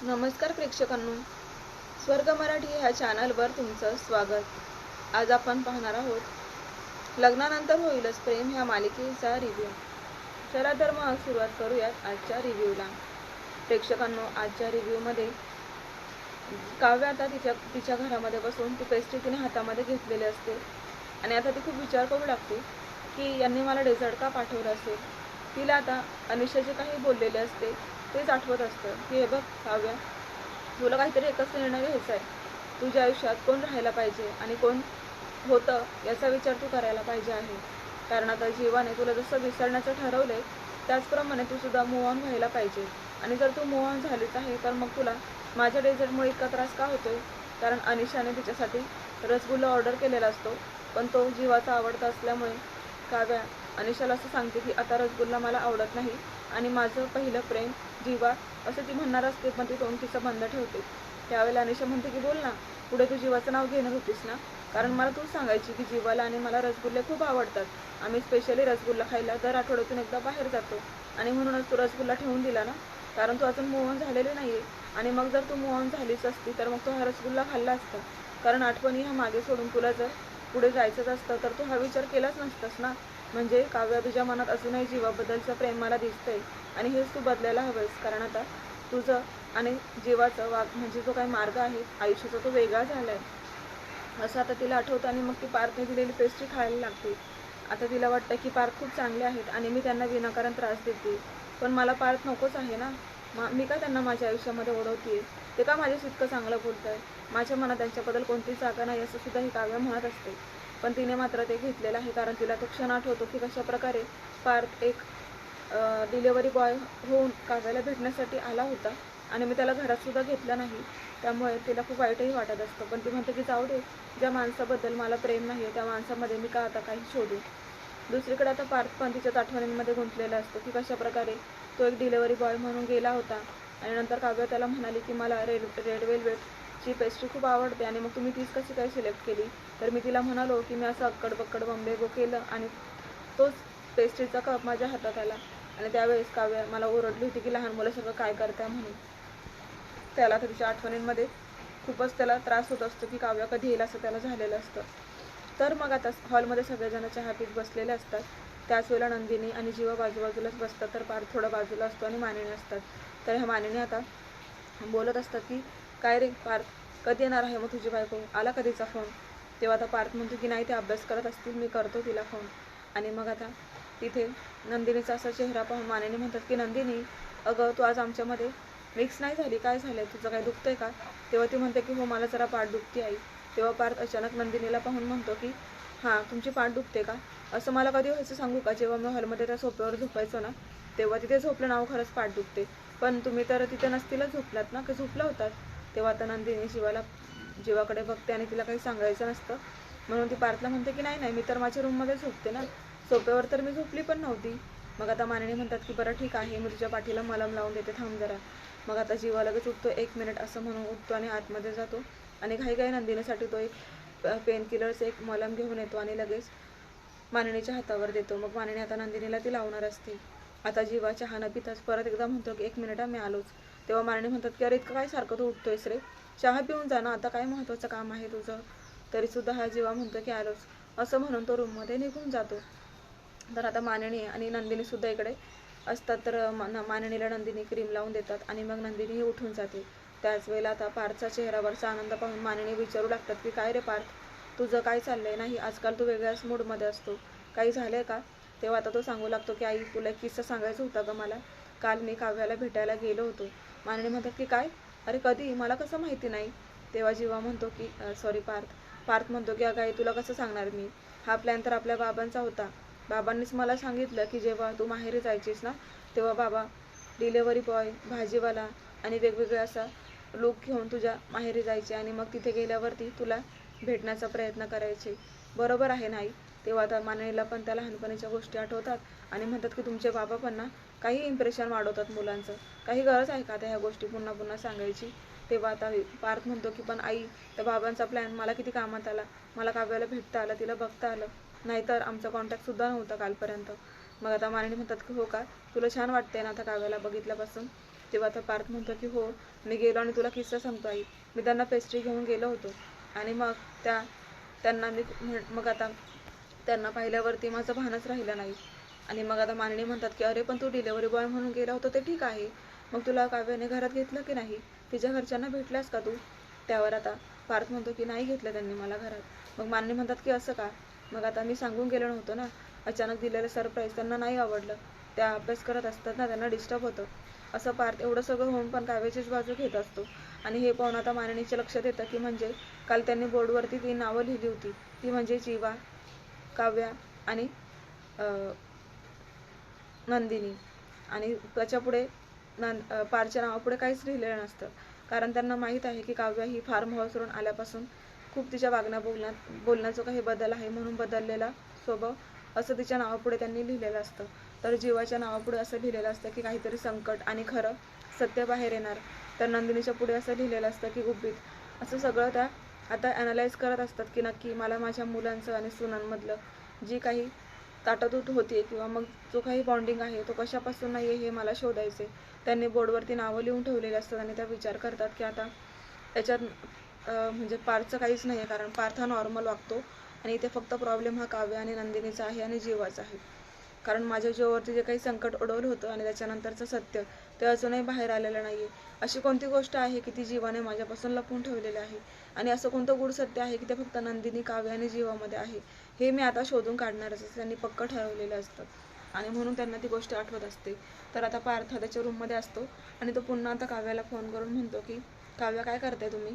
नमस्कार प्रेक्षकांनो. स्वर्ग मराठी ह्या चॅनलवर तुमचं स्वागत. आज आपण पाहणार आहोत लग्नानंतर होईलच प्रेम ह्या मालिकेचा रिव्ह्यू चला तर मग सुरुवात करूयात आजच्या रिव्ह्यूला प्रेक्षकांनो आजच्या रिव्ह्यूमध्ये काव्य आता तिच्या तिच्या घरामध्ये बसून ती पेस्ट्री तिने हातामध्ये घेतलेली असते. आणि आता ती खूप विचार करू लागते की यांनी मला डेझर्ट का पाठवलं असेल? तिला आता अनिशाचे काही बोललेले असते. तेच आठवत असतं की हे बघ काव्या तुला काहीतरी एकच निर्णय घ्यायचा आहे. तुझ्या आयुष्यात कोण राहायला पाहिजे आणि कोण होतं याचा विचार तू करायला पाहिजे आहे. कारण आता जीवाने तुला जसं विसरण्याचं ठरवलंय त्याचप्रमाणे तू सुद्धा मूव ऑन व्हायला पाहिजे. आणि जर तू मूव ऑन झालीच आहे तर मग तुला माझ्या डेझर्टमुळे इतका त्रास का होतो कारण अनिशाने तिच्यासाठी रसगुल्ला ऑर्डर केलेला असतो पण तो जीवाचा आवडता असल्यामुळे काव्या अनिशाला असं सांगते की आता रसगुल्ला मला आवडत नाही आणि माझं पहिलं प्रेम जीवा असं ती म्हणणार असते पण ती तोंड तिचं बंद ठेवते. त्यावेळेला अनिशा म्हणते की बोल ना पुढे तू जीवाचं नाव घेणार होतीस ना? कारण मला तू सांगायची की जीवाला आणि मला रसगुल्ले खूप आवडतात. आम्ही स्पेशली रसगुल्ला खायला दर आठवड्यातून एकदा बाहेर जातो. आणि म्हणूनच तू रसगुल्ला ठेवून दिला ना? कारण तू अजून मोहन झालेले झालेली नाही आहे आणि मग जर तू मोहन झालीच असती तर मग तू हा रसगुल्ला खाल्ला असता. कारण आठवणी ह्या मागे सोडून तुला जर पुढे जायचंच असतं तर तू हा विचार केलाच नसतास ना? म्हणजे काव्या तुझ्या मनात असूनही जीवाबद्दलचं प्रेम मला दिसतंय आणि हेच तू बदलायला हवंस कारण आता तुझं आणि जीवाचं वाग म्हणजे जो काही मार्ग आहे आयुष्याचा तो वेगळा झाला आहे असं आता तिला आठवतं आणि मग ती पार्थने दिलेली पेस्ट्री खायला लागते. आता तिला वाटतं की पार्थ खूप चांगले आहेत आणि मी त्यांना विनाकारण त्रास देते. पण मला पार्थ नकोच आहे ना? मा मी का त्यांना माझ्या आयुष्यामध्ये ओढवते ते का माझ्याशी इतकं चांगलं बोलत आहे माझ्या मनात त्यांच्याबद्दल कोणतीच जागा नाही असं सुद्धा ही काव्य म्हणत असते. पण तिने मात्र ते घेतलेलं आहे कारण तिला तो क्षण आठवतो की कशा प्रकारे पार्थ एक डिलेवरी बॉय होऊन काव्याला भेटण्यासाठी आला होता. आणि मी त्याला घरातसुद्धा घेतलं नाही. त्यामुळे तिला खूप वाईटही वाटत असतं. पण ती म्हणते की जाऊ दे ज्या माणसाबद्दल मला प्रेम नाही आहे त्या माणसामध्ये मी का आता काही शोधू? दुसरीकडे आता पार्थ पण तिच्याच आठवणींमध्ये गुंतलेला असतो की कशा प्रकारे तो एक डिलेवरी बॉय म्हणून गेला होता. आणि नंतर काव्य त्याला म्हणाली की मला रेड रेड ती पेस्ट्री खूप आवडते आणि मग तुम्ही तीच कशी काय सिलेक्ट केली? तर मी तिला म्हणालो की मी असं अक्कड बक्कड गो केलं आणि तोच पेस्ट्रीचा कप माझ्या हातात आला. आणि त्यावेळेस काव्य मला ओरडली होती की लहान मुलं सगळं काय करत्या म्हणून. त्याला तर तिच्या आठवणींमध्ये खूपच त्याला त्रास होत असतो की काव्य कधी येईल असं त्याला झालेलं असतं. तर मग आता हॉलमध्ये सगळेजण चहा पीत बसलेले असतात. त्याच वेळेला नंदिनी आणि जीवा बाजूबाजूलाच बसतात तर पार थोडा बाजूला असतो आणि मानिनी असतात. तर ह्या मानिनी आता बोलत असतात की काय रे पार्थ? कधी येणार आहे मग तुझी बायको? आला कधीचा फोन तेव्हा आता पार्थ म्हणतो की नाही ते अभ्यास करत असतील. मी करतो तिला फोन आणि मग आता तिथे नंदिनीचा असा चेहरा पाहून मानिनी म्हणतात की नंदिनी अगं तू आज आमच्यामध्ये मिक्स नाही झाली. काय झालं आहे तुझं काय दुखतंय का? तेव्हा ती म्हणते की हो मला जरा पाठ दुखते आई तेव्हा पार्थ अचानक नंदिनीला पाहून म्हणतो की हां तुमची पाठ दुखते का? असं मला कधी व्हायचं सांगू का? जेव्हा मी हॉलमध्ये त्या सोप्यावर झोपायचो ना तेव्हा तिथे झोपलं नाव खरंच पाठ दुखते. पण तुम्ही तर तिथे नसतीलच झोपलात ना? की झोपला होतात? तेव्हा आता नंदिनी शिवाला जीवाकडे बघते आणि तिला काही सांगायचं नसतं. म्हणून ती पार्थला म्हणते की नाही नाही मी तर माझ्या रूममध्ये झोपते ना. सोप्यावर तर मी झोपली पण नव्हती. मग आता मानणी म्हणतात की बरं ठीक आहे. मी तुझ्या पाठीला मलम लावून देते. थांब जरा. मग आता जीवा लगेच उठतो. एक मिनिट असं म्हणून उठतो आणि आतमध्ये जातो. आणि घाई घाई नंदिनीसाठी तो एक पेन किलर्स एक मलम घेऊन येतो आणि लगेच मानणीच्या हातावर देतो. मग मानणी आता नंदिनीला ती लावणार असते. आता जीवा चहा न पिताच परत एकदा म्हणतो की एक मिनिट मी आलोच. तेव्हा मानिनी म्हणतात की अरे इतकं काय सारखं तू उठतोयस रे? चहा पिऊन जा ना आता काय महत्त्वाचं काम आहे तुझं? तरीसुद्धा हा जीवा म्हणतो की आलोच. असं म्हणून तो रूममध्ये निघून जातो. तर आता माननी आणि नंदिनीसुद्धा इकडे असतात तर मा- नंदिनी क्रीम लावून देतात आणि मग नंदिनीही उठून जाते. त्याच वेळेला आता पार्थचा चेहऱ्यावरचा आनंद पाहून मानणी विचारू लागतात की काय रे पार्थ? तुझं काय चाललंय? नाही आजकाल तू वेगळ्याच मूडमध्ये असतो. काही झालंय का? तेव्हा आता तो सांगू लागतो की आई तुला एक किस्सा सांगायचा होता ग मला. काल मी काव्याला भेटायला गेलो होतो. मानणी म्हणतात की काय? अरे कधी? मला कसं माहिती नाही. तेव्हा जीवा म्हणतो की सॉरी पार्थ. पार्थ म्हणतो की अगं तुला कसं सांगणार मी? हा प्लॅन तर आपल्या बाबांचा होता. बाबांनीच मला सांगितलं की जेव्हा तू माहेरी जायचीस ना तेव्हा बाबा डिलेवरी बॉय भाजीवाला आणि वेगवेगळ्या असा लुक घेऊन तुझ्या माहेरी जायचे आणि मग तिथे गेल्यावरती तुला भेटण्याचा प्रयत्न करायचे. बरोबर आहे नाही तेव्हा आता माननीला पण त्या लहानपणीच्या गोष्टी आठवतात आणि म्हणतात की तुमचे बाबा पण ना काही इम्प्रेशन वाढवतात मुलांचं. काही गरज आहे का त्या ह्या गोष्टी पुन्हा पुन्हा सांगायची? तेव्हा आता पार्थ म्हणतो की पण आई त्या बाबांचा प्लॅन मला किती कामात आला. मला काव्याला भेटता आलं तिला बघता आलं. नाहीतर आमचा कॉन्टॅक्टसुद्धा नव्हता कालपर्यंत. मग आता मारणी म्हणतात की हो का? तुला छान वाटते ना आता काव्याला बघितल्यापासून? तेव्हा आता पार्थ म्हणतो की हो. मी गेलो आणि तुला किस्सा सांगतो आई. मी त्यांना पेस्ट्री घेऊन गेलो होतो. आणि मग त्या त्यांना मी म्हण- मग आता त्यांना पाहिल्यावरती माझं भानच राहिलं नाही. आणि मग आता मानणी म्हणतात की अरे पण तू डिलेवरी बॉय म्हणून गेला होता ते ठीक आहे. मग तुला काव्याने घरात घेतलं की नाही? तिच्या घरच्यांना भेटलास का तू? त्यावर आता पार्थ म्हणतो की नाही घेतलं त्यांनी मला घरात. मग मान्य म्हणतात की असं का? मग आता मी सांगून गेलो नव्हतो ना. अचानक दिलेलं सरप्राईज त्यांना नाही आवडलं. त्या अभ्यास करत असतात ना त्यांना डिस्टर्ब होतं. असं पार्थ एवढं सगळं होऊन पण काव्याचीच बाजू घेत असतो. आणि हे पाहून आता माननीच्या लक्षात येतं की म्हणजे काल त्यांनी बोर्डवरती ती नावं लिहिली होती. ती म्हणजे जीवा काव्या आणि नंदिनी. आणि त्याच्यापुढे नंद पारच्या नावापुढे काहीच लिहिलेलं नसतं. कारण त्यांना माहीत आहे की काव्या ही फार्म हाऊसवरून आल्यापासून खूप तिच्या वागण्या बोलण्यात बोलण्याचं काही बदल आहे म्हणून बदललेला स्वभाव असं तिच्या नावापुढे त्यांनी लिहिलेलं असतं. तर जीवाच्या नावापुढे असं लिहिलेलं असतं की काहीतरी संकट आणि खरं सत्य बाहेर येणार. तर नंदिनीच्या पुढे असं लिहिलेलं असतं की गुपित. असं सगळं त्या आता ॲनालाइज करत असतात की नक्की मला माझ्या मुलांचं आणि सुनांमधलं जी काही ताटातूट होती किंवा मग जो काही बॉन्डिंग आहे तो कशापासून नाही आहे हे मला शोधायचे त्यांनी बोर्डवरती नावं लिहून ठेवलेली असतात आणि त्या विचार करतात की आता त्याच्यात म्हणजे पार्थचं काहीच नाही आहे कारण पार्थ हा नॉर्मल वागतो आणि इथे फक्त प्रॉब्लेम हा काव्य आणि नंदिनीचा आहे आणि जीवाचा आहे. कारण माझ्या जीवावरती जे काही संकट ओढवलं होतं आणि त्याच्यानंतरचं सत्य ते अजूनही बाहेर आलेलं नाही आहे अशी कोणती गोष्ट आहे की ती जीवाने माझ्यापासून लपवून ठेवलेली आहे? आणि असं कोणतं गूढ सत्य आहे की ते फक्त नंदिनी काव्य आणि जीवामध्ये आहे? हे मी आता शोधून काढणारच असं त्यांनी पक्क ठरवलेलं असतं. आणि म्हणून त्यांना ती गोष्ट आठवत असते. तर आता पार्थ त्याच्या रूममध्ये असतो. आणि तो पुन्हा आता काव्याला फोन करून म्हणतो की काव्या काय करताय तुम्ही?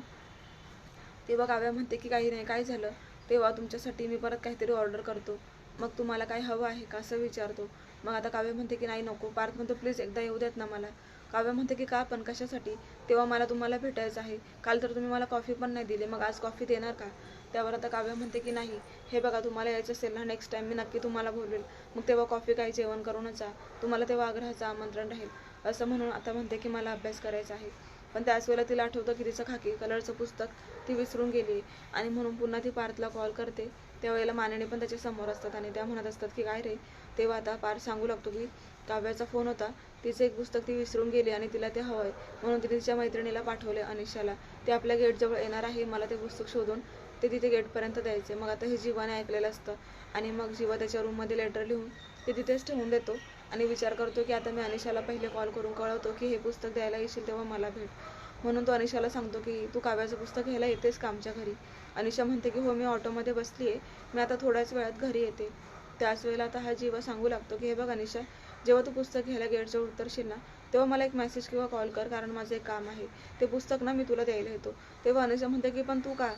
तेव्हा काव्या म्हणते की काही नाही काय झालं? तेव्हा तुमच्यासाठी मी परत काहीतरी ऑर्डर करतो. मग तुम्हाला काय हवं आहे का? असं विचारतो. मग आता काव्य म्हणते की नाही नको. पार्थ म्हणतो प्लीज एकदा येऊ देत ना मला. काव्य म्हणते की का पण? कशासाठी? तेव्हा मला तुम्हाला भेटायचं आहे. काल तर तुम्ही मला कॉफी पण नाही दिली. मग आज कॉफी देणार का? त्यावर आता काव्य म्हणते की नाही हे बघा तुम्हाला यायचं असेल ना नेक्स्ट टाइम मी नक्की तुम्हाला बोलवेल. मग तेव्हा कॉफी काही जेवण करूनच जा. तुम्हाला तेव्हा आग्रहाचं आमंत्रण राहील. असं म्हणून आता म्हणते की मला अभ्यास करायचा आहे. पण त्याच वेळेला तिला आठवतं की तिचं खाकी कलरचं पुस्तक ती विसरून गेली. आणि म्हणून पुन्हा ती पार्थला कॉल करते. त्यावेळेला मानेने पण त्याच्यासमोर असतात आणि त्या म्हणत असतात की काय रे? तेव्हा आता पार्थ सांगू लागतो की काव्याचा फोन होता. तिचं एक पुस्तक ती विसरून गेली आणि तिला ते हवं आहे म्हणून तिने तिच्या मैत्रिणीला पाठवले अनिशाला. ते आपल्या गेटजवळ येणार आहे. मला ते पुस्तक शोधून ते तिथे गेटपर्यंत द्यायचे. मग आता हे जीवाने ऐकलेलं असतं. आणि मग जीवा त्याच्या रूममध्ये लेटर लिहून ते तिथेच ठेवून देतो. आणि विचार करतो की आता मी अनिशाला पहिले कॉल करून कळवतो की हे पुस्तक द्यायला येशील तेव्हा मला भेट. म्हणून तो अनिशाला सांगतो की तू काव्याचं पुस्तक घ्यायला येतेस का आमच्या घरी? अनिशा म्हणते की हो मी ऑटोमध्ये बसली आहे मी आता थोड्याच वेळात घरी येते. त्याच वेळेला आता हा जीवा सांगू लागतो की हे बघ अनिशा जेव्हा तू पुस्तक घ्यायला गेटजवळ उतरशील ना तेव्हा मला एक मेसेज किंवा कॉल कर कारण माझं एक काम आहे. ते पुस्तक ना मी तुला द्यायला येतो. तेव्हा अनिशा म्हणते की पण तू का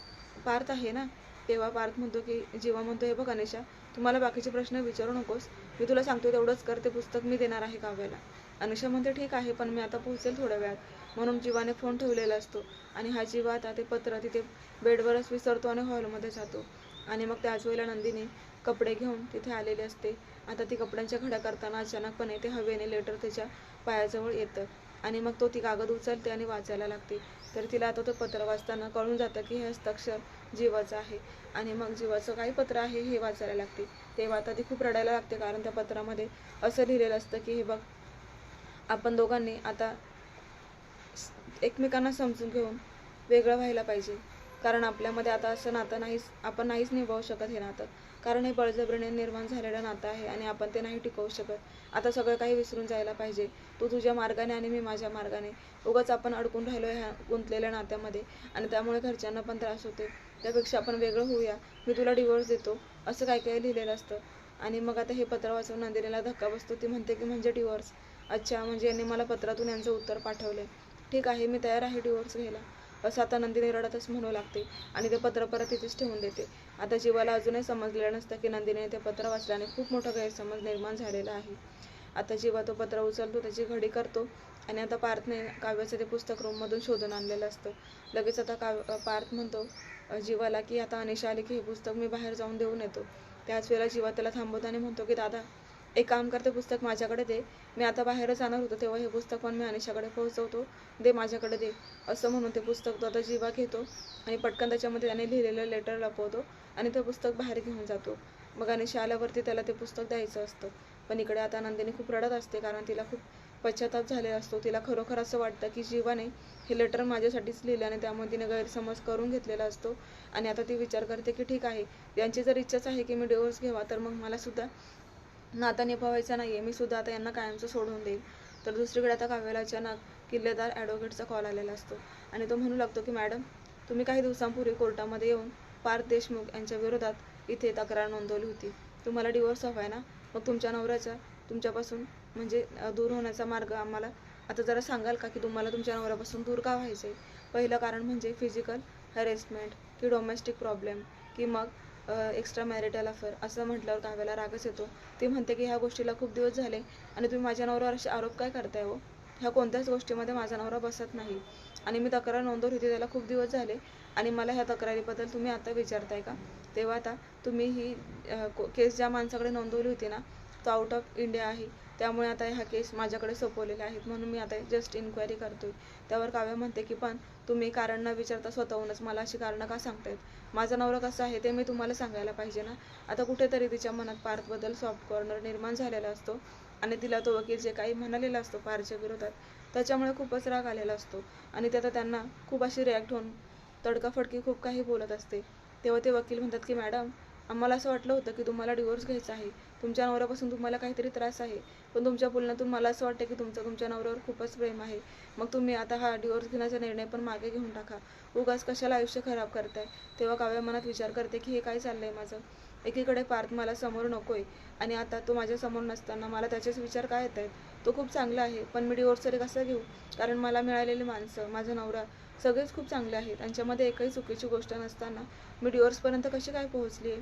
पार्थ आहे ना? तेव्हा पार्थ म्हणतो की जीवा म्हणतो हे बघ अनिशा तुम्हाला बाकीचे प्रश्न विचारू नकोस. मी तुला सांगतो तेवढंच कर ते पुस्तक मी देणार आहे काव्याला. अनिशा म्हणते ठीक आहे पण मी आता पोहोचेल थोड्या वेळात. म्हणून जीवाने फोन ठेवलेला असतो आणि हा जीवा आता ते पत्र तिथे बेडवरच विसरतो आणि हॉलमध्ये जातो. आणि मग त्याच वेळेला नंदिनी कपडे घेऊन तिथे आलेली असते. आता ती कपड्यांच्या घड्या करताना अचानकपणे ते हवेने लेटर त्याच्या पायाजवळ येतं. आणि मग तो ती कागद उचलते आणि वाचायला लागते. तर तिला आता तो पत्र वाचताना कळून जातं की हे हस्ताक्षर जीवाचं आहे. आणि मग जीवाचं काय पत्र आहे हे वाचायला लागते. तेव्हा आता ती खूप रडायला लागते कारण त्या पत्रामध्ये असं लिहिलेलं असतं की हे बघ आपण दोघांनी आता एकमेकांना समजून घेऊन वेगळं व्हायला पाहिजे. कारण आपल्यामध्ये आता असं नातं नाहीच आपण नाहीच निभावू शकत हे नातं. कारण हे बळजबरीने निर्माण झालेलं नातं आहे आणि आपण ते नाही टिकवू शकत. आता सगळं काही विसरून जायला पाहिजे. तू तुझ्या मार्गाने आणि मी माझ्या मार्गाने. उगाच आपण अडकून राहिलो ह्या गुंतलेल्या नात्यामध्ये आणि त्यामुळे घरच्यांना पण त्रास होते त्यापेक्षा आपण वेगळं होऊया. मी तुला डिवोर्स देतो. असं काय काय लिहिलेलं असतं. आणि मग आता हे पत्र वाचून नंदिनीला धक्का बसतो. ती म्हणते की म्हणजे डिवोर्स अच्छा म्हणजे यांनी मला पत्रातून यांचं उत्तर पाठवले ठीक आहे मी तयार आहे डिवोर्स घ्यायला. असं आता नंदिनी रडतच म्हणू लागते आणि ते पत्र परत तिथेच ठेवून देते. आता जीवाला अजूनही समजलेलं नसतं की नंदिनीने ते पत्र वाचल्याने खूप मोठा गैरसमज निर्माण झालेला आहे. आता जीवा तो पत्र उचलतो त्याची घडी करतो आणि आता पार्थने काव्याचं ते पुस्तक रूममधून शोधून आणलेलं असतं. लगेच आता काव्य पार्थ म्हणतो जीवाला की आता अनिशा आली की हे पुस्तक मी बाहेर जाऊन देऊन येतो. त्याच वेळेला जीवा त्याला थांबवतो आणि म्हणतो की दादा एक काम करते पुस्तक माझ्याकडे दे. मी आता बाहेरच जाणार होतो तेव्हा हे पुस्तक पण मी अनिशाकडे पोहोचवतो. दे माझ्याकडे दे. असं म्हणून ते पुस्तक तो आता जीवा घेतो आणि पटकन त्याच्यामध्ये त्याने लिहिलेलं लेटर लपवतो आणि ते पुस्तक बाहेर घेऊन जातो. मग अनिशा आल्यावरती त्याला ते पुस्तक द्यायचं असतं. पण इकडे आता नंदिनी खूप रडत असते कारण तिला खूप पश्चाताप झालेला असतो. तिला खरोखर असं वाटतं की जीवाने हे लेटर माझ्यासाठीच लिहिलं आणि त्यामुळे तिने गैरसमज करून घेतलेला असतो. आणि आता ती विचार करते की ठीक आहे यांची जर इच्छाच आहे की मी डिवोर्स घ्यावा तर मग मला सुद्धा नाता निभावायचा नाही आहे मी सुद्धा आता यांना कायमचं सोडून देईल तर दुसरीकडे आता काव्याला अचानक किल्लेदार ॲडव्होकेटचा कॉल आलेला असतो. आणि तो म्हणू लागतो की मॅडम तुम्ही काही दिवसांपूर्वी कोर्टामध्ये येऊन पार्थ देशमुख यांच्या विरोधात इथे तक्रार नोंदवली होती. तुम्हाला डिवोर्स हवा आहे ना? मग तुमच्या नवऱ्याचा तुमच्यापासून म्हणजे दूर होण्याचा मार्ग आम्हाला आता जरा सांगाल का? की तुम्हाला तुमच्या नवऱ्यापासून दूर का व्हायचं आहे पहिलं कारण म्हणजे फिजिकल हॅरेसमेंट की डोमेस्टिक प्रॉब्लेम की मग एक्स्ट्रा मॅरिटल अफेअर असं म्हटल्यावर काव्याला रागच येतो. ती म्हणते की ह्या गोष्टीला खूप दिवस झाले आणि तुम्ही माझ्या नवऱ्यावर असे आरोप काय करताय हो? ह्या कोणत्याच गोष्टीमध्ये माझा नवरा बसत नाही. आणि मी तक्रार नोंदवली होती त्याला खूप दिवस झाले आणि मला ह्या तक्रारीबद्दल तुम्ही आता विचारताय का? तेव्हा आता तुम्ही ही केस ज्या माणसाकडे नोंदवली होती ना तो आउट ऑफ इंडिया आहे. त्यामुळे आता ह्या केस माझ्याकडे सोपवलेल्या आहेत म्हणून मी आता जस्ट इन्क्वायरी करतोय. त्यावर काव्य म्हणते की पण तुम्ही कारण न विचारता स्वतःहूनच मला अशी कारणं का सांगतायत? माझा नवरा कसा आहे ते मी तुम्हाला सांगायला पाहिजे ना? आता कुठेतरी तिच्या मनात पार्थबद्दल सॉफ्ट कॉर्नर निर्माण झालेला असतो आणि तिला तो वकील जे काही म्हणालेला असतो पारच्या विरोधात त्याच्यामुळे खूपच राग आलेला असतो. आणि ते आता त्यांना खूप अशी रिॲक्ट होऊन तडकाफडकी खूप काही बोलत असते. तेव्हा ते वकील म्हणतात की मॅडम आम्हाला असं वाटलं होतं की तुम्हाला डिवोर्स घ्यायचा आहे. तुमच्या नवऱ्यापासून तुम्हाला काहीतरी त्रास आहे. पण तुमच्या बोलण्यातून मला असं वाटतं की तुमचं तुमच्या नवऱ्यावर खूपच प्रेम आहे. मग तुम्ही आता हा डिवोर्स घेण्याचा निर्णय पण मागे घेऊन टाका. उगाच कशाला आयुष्य खराब करताय? तेव्हा काव्या मनात विचार करते की हे काय चाललंय माझं? एकीकडे पार्थ मला समोर नकोय. आणि आता तो माझ्यासमोर नसताना मला त्याचेच विचार काय येत आहेत तो खूप चांगला आहे. पण मी डिवोर्स तरी कसा घेऊ? कारण मला मिळालेली माणसं माझा नवरा सगळेच खूप चांगले आहेत. त्यांच्यामध्ये एकही चुकीची गोष्ट नसताना मी डिओर्सपर्यंत कशी काय पोहोचली आहे?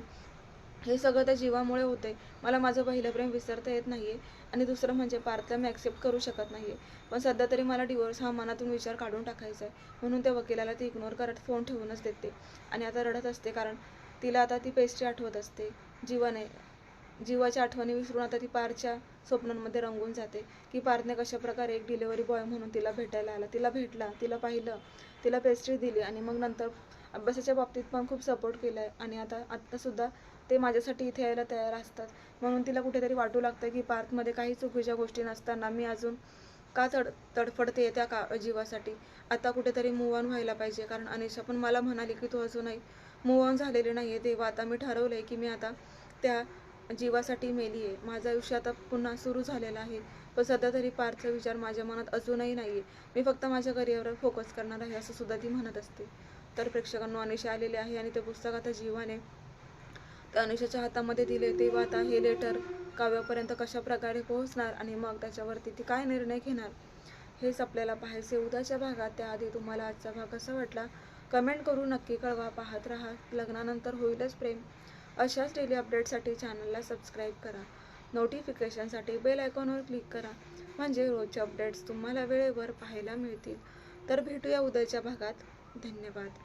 हे सगळं त्या जीवामुळे होते मला माझं पहिलं प्रेम विसरता येत नाही आहे आणि दुसरं म्हणजे पार्थला मी ॲक्सेप्ट करू शकत नाही आहे पण सध्या तरी मला डिवोर्स हा मनातून विचार काढून टाकायचा आहे म्हणून त्या वकिलाला ती इग्नोर करत फोन ठेवूनच देते. आणि आता रडत असते कारण तिला आता ती पेस्ट्री आठवत असते. जीवन आहे. जीवाच्या आठवणी विसरून आता ती पारच्या स्वप्नांमध्ये रंगून जाते. की पारने कशाप्रकारे एक डिलेवरी बॉय म्हणून तिला भेटायला आला. तिला भेटला तिला पाहिलं तिला पेस्ट्री दिली आणि मग नंतर अभ्यासाच्या बाबतीत पण खूप सपोर्ट केला आहे आणि आता आत्तासुद्धा ते माझ्यासाठी इथे यायला तयार असतात. म्हणून तिला कुठेतरी वाटू लागतं की पार्थमध्ये काही चुकीच्या गोष्टी नसताना मी अजून का तड तडफडते त्या का जीवासाठी? आता कुठेतरी मूव ऑन व्हायला पाहिजे. कारण अनिशा पण मला म्हणाली की तू अजूनही मूव ऑन झालेली नाही आहे तेव्हा आता मी ठरवलं आहे की मी आता त्या जीवासाठी मेली आहे. माझं आयुष्य आता पुन्हा सुरू झालेलं आहे. पण सध्या तरी पारचा विचार माझ्या मनात अजूनही नाही आहे मी फक्त माझ्या करिअरवर फोकस करणार आहे असं सुद्धा ती म्हणत असते. तर प्रेक्षकांना अनिशा आलेले आहे आणि ते पुस्तक आता जीवाने त्या अनिशाच्या हातामध्ये दिले. तेव्हा आता हे लेटर काव्यापर्यंत कशा प्रकारे पोहोचणार आणि मग त्याच्यावरती ती काय निर्णय घेणार हेच आपल्याला पाहायचे उद्याच्या भागात त्याआधी तुम्हाला आजचा भाग कसा वाटला? कमेंट करून नक्की कळवा. पाहत राहा. लग्नानंतर होईलच प्रेम. अशाच डेली अपडेटसाठी चॅनलला सबस्क्राईब करा. नोटिफिकेशनसाठी बेल आयकॉनवर क्लिक करा. म्हणजे रोजचे अपडेट्स तुम्हाला वेळेवर पाहायला मिळतील. तर भेटूया उद्याच्या भागात. धन्यवाद.